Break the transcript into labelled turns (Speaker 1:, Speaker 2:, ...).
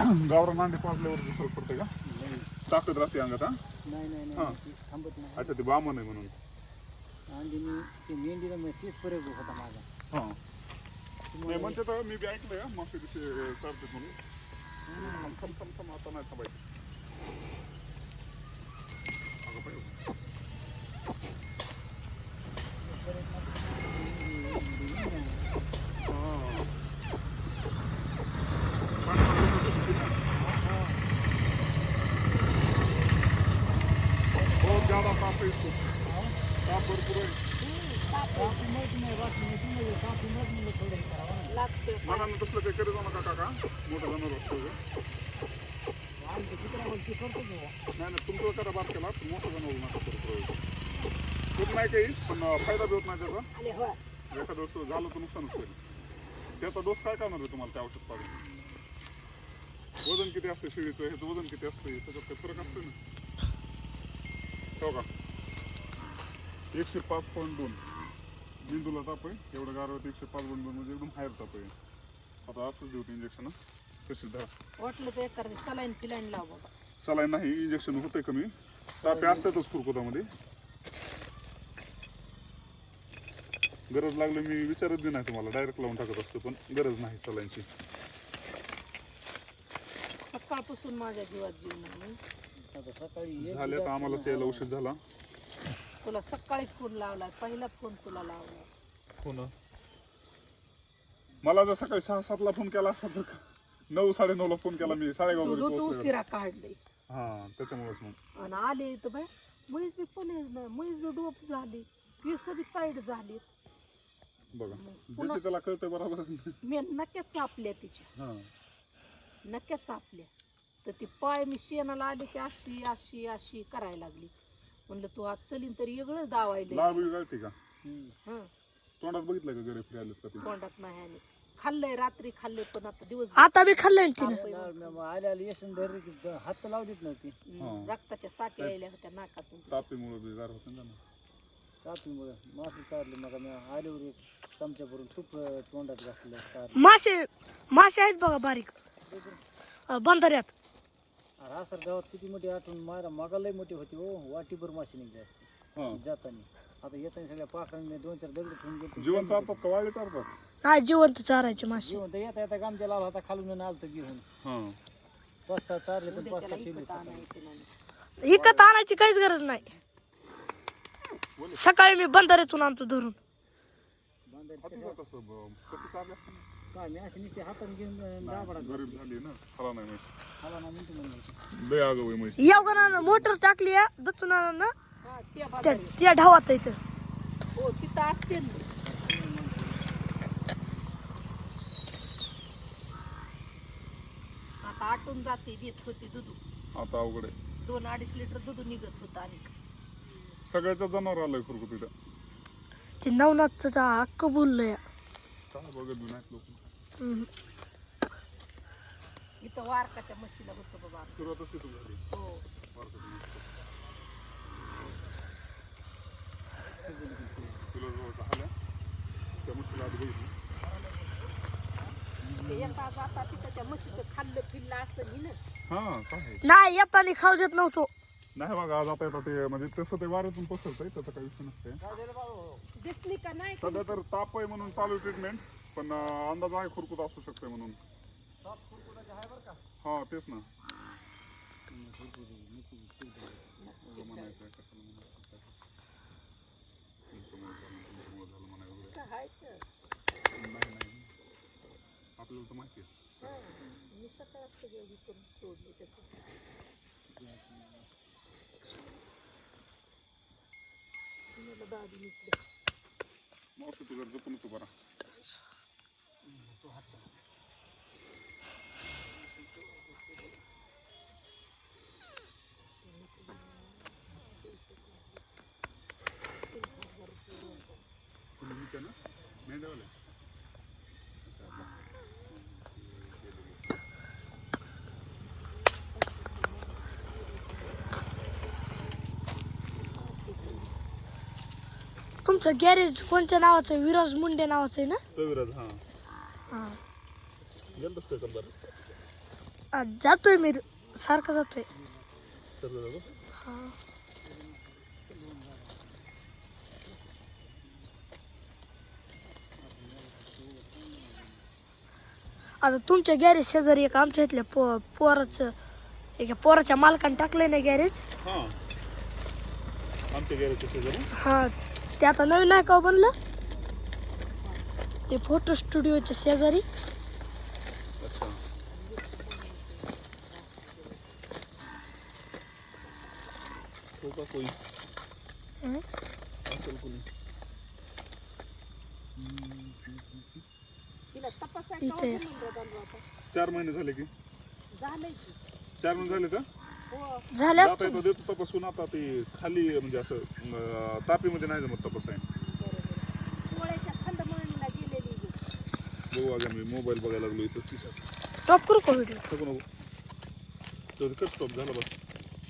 Speaker 1: गावरान अंडे पाजल्यावर फरक पडते का
Speaker 2: नाही
Speaker 1: ताकद राहते अंगात हा
Speaker 2: नाही नाही
Speaker 1: हा.
Speaker 2: नाही थांबत नाही
Speaker 1: अच्छा ते बामन आहे म्हणून
Speaker 2: आणि मी ते मेंढीला मग तेच प्रयोग होता माझा
Speaker 1: हा नाही
Speaker 2: तुम्हाला-
Speaker 1: म्हणते तर मी बी ऐकलंय हा, मासे कसे चालतात म्हणून थांब आता नाही थांबायचं अगं बाई. हा. बहुत ज्यादा ताप है इसको ताप भरपूर आहे
Speaker 2: कापून माहिती नाही बाकी नाही तुम्हाला कापून माहिती म्हणलं थोडं हे करावं ना.
Speaker 1: तसलं काही करीत नका काका मोठं असतं. नाही नाही तुमचं करा बार केला. पण मोठं नका करू होत नाही काही पण फायदा बी होत नाही त्याचा. वस्तू झालं तर नुकसानच होईल. त्याचा दोष काय करणार आहे तुम्हाला त्या औषध पाडून? वजन किती असतं शेळीचं? ह्याचं वजन किती असतं? त्याच्यात काही फरक असतो ना? का एकशे पाच पॉईंट दोन. मेंदूला ताप आहे एवढं गारवत एकशे पाच पॉईंट दोन म्हणजे एकदम हायर ताप आहे. आता असंच देऊ इंजेक्शन तशीच धरा.
Speaker 3: वाटलं तर एक करते सलाईन फिलाईन लाव बाबा
Speaker 1: सलाईन नाही इंजेक्शन होतंय कमी. तापे असतातच कुरकुतामध्ये गरज लागली मी विचारत बी नाही तुम्हाला डायरेक्ट लावून टाकत असतो पण गरज नाही सलाईनची
Speaker 3: सकाळपासून माझ्या जीवात जीव नाही.
Speaker 2: आता सकाळी एक
Speaker 1: झाले तर आम्हाला यायला उशीर झाला.
Speaker 3: तुला सकाळी फोन लावलाय पहिला फोन तुला लावलाय
Speaker 1: फोन मला जर सकाळी सहा सातला फोन केला असता तर नऊ साडे नऊला फोन केला मी
Speaker 3: तू तू
Speaker 1: पोहोचलो.
Speaker 3: उशिरा काढले.
Speaker 1: हा त्याच्यामुळेच मग.
Speaker 3: आणि आले तर बाय बी पलेच नाही. म्हैस बी डोप झाली. केस बी टाईट झाली
Speaker 1: बघा
Speaker 3: पुन्हा-
Speaker 1: ज्याचे त्याला कळतंय बरोबर.
Speaker 3: मी नक्याच चापल्या तिच्या.
Speaker 1: हा.
Speaker 3: नक्याच चापल्या. तर ती पाय मी शेणाला आले की अशी अशी अशी करायला लागली. म्हणलं तू आज चलीन तर वेगळंच दावायला
Speaker 1: बिळ का.
Speaker 3: हं.
Speaker 1: तोंडात बघितलं का गरे फिरायला का ते
Speaker 3: तोंडात नाही आणि खाल्लंय रात्री खाल्लंय पण आता दिवस
Speaker 4: आता बी खाल्लंय ना तिने.
Speaker 3: ताप आहे
Speaker 2: लाल-
Speaker 3: म्हणून.
Speaker 2: मग आल्या आल्या येसन धरली की द- हात तर लावलीच नव्हती
Speaker 1: हा.
Speaker 3: रक्ताच्या साठी यायल्या होत्या नाकातून.
Speaker 1: तापीमुळे बी गार होतं ना.
Speaker 2: कापीमुळे मासे चारले मग मी आल्यावर एक चमचा भरून तूप अं, तोंडात घातलं
Speaker 4: मासे मासे आहेत बघा बारीक. अं, बंधाऱ्यात.
Speaker 2: अरे हा सर गावात किती मोठी आठवण मारा मागा लय मोठी होती हो. वाटीभर मासे निघले असते.
Speaker 1: हा.
Speaker 2: जाताना. आता येताना सगळ्या पाखरांनी दोन चार दगड ठेवून गेले.
Speaker 1: जीवन चालतात का? वाळले चालतात
Speaker 4: नाही जिवंत चारायचे मासे?
Speaker 2: तर येता येता गामच्या लाल होता खालून आलतं घेऊन
Speaker 1: हा.
Speaker 2: पाच सहा चारले पण
Speaker 3: उद्या
Speaker 2: पाच सहा ठेवले
Speaker 3: इकत. आणायचं
Speaker 4: काहीच गरज नाही. सकाळी मी बंधाऱ्यातून आणतो धरून.
Speaker 2: बांधायला
Speaker 1: हाती
Speaker 2: कशा-
Speaker 1: जात असं ब- कसं चाललं? असतं ना?
Speaker 2: काय मी अशी नुसती हाताने घेऊन अं, दाबडा
Speaker 1: गरीब झाली ना. खरा नाही लय म्हैस
Speaker 4: येवगणानं मोटर टाकली या दत्तून
Speaker 3: हा, त्या
Speaker 4: त्या
Speaker 3: बाजारी.
Speaker 4: त्या ढावात इथं
Speaker 3: हो तिथं असते ना. आता आटून जाते देत होती दुधू.
Speaker 1: आता अवघड आहे.
Speaker 3: दोन अडीच लिटर दूध निघत होतं आणि.
Speaker 1: सगळ्याच्या जनावर आलंय खुरकू तिथं.
Speaker 4: ते नवनाथचं हक्क बोललंय
Speaker 1: काय बघत लोक.
Speaker 4: हम्म.
Speaker 3: इथं वारकाच्या म्हशीला होतं बाबा
Speaker 1: सुरुवातच तिथं झाली.
Speaker 3: हो.
Speaker 1: तुला जवळ त्या म्हशीला आधी बघितलं
Speaker 3: ते येता जाता तिथं त्या म्हशीचं खाल्लं फिरलं असं नी ना.
Speaker 1: हा काय
Speaker 4: नाही येताना खाऊ देत नव्हतो.
Speaker 1: नाही बघा आज आता येतात ते म्हणजे तसं ते वाऱ्यातून पसरतंय त्याचा काही विषय नसते
Speaker 3: दिसली का नाही?
Speaker 1: सध्या तर ताप आहे म्हणून चालू ट्रीटमेंट पण अं, अंदाज आहे खुरकूत असू शकते म्हणून. हा तेच ना काय. आपल्याला तर माहिती आहे
Speaker 3: मी सोडले त्याचं दादी निघले
Speaker 1: मग तुझं जपून तू बरा तुम्ही इथे ना मेंढ्यावाले
Speaker 4: तुमचं गॅरेज कोणत्या नावाचं आहे? विराज मुंडे नावाचं आहे ना?
Speaker 1: कविराज हा.
Speaker 4: हा.
Speaker 1: गेलतस काय कंबार
Speaker 4: आ, जातोय मी सारखा जातोय. हा. आता तुमच्या गॅरेज शेजारी एक आमच्या इथल्या पो पोराचं एका पोराच्या मालकाने टाकलंय ना गॅरेज
Speaker 1: हां. आमच्या गॅरेजच्या शेजारी?
Speaker 4: हा. ते आता नवीन आहे का हो बनलं? ते फोटो स्टुडिओच्या शेजारी.
Speaker 1: अच्छा. हो का कोई?
Speaker 4: हं?
Speaker 1: असेल कोणी. चार महिने झाले की? चार महिने झाले का?
Speaker 3: हो.
Speaker 4: झाले
Speaker 1: आता
Speaker 4: असतील.
Speaker 1: येतो देतो तपासून आता ते खाली म्हणजे असं अं, तापीमध्ये नाही जमत तपास. बघू अगं मी मोबाईल बघायला लागलो इथं. तिसरा
Speaker 4: टॉप करू का व्हिडिओ
Speaker 1: नको नको. तर कट स्टॉप झाला बस.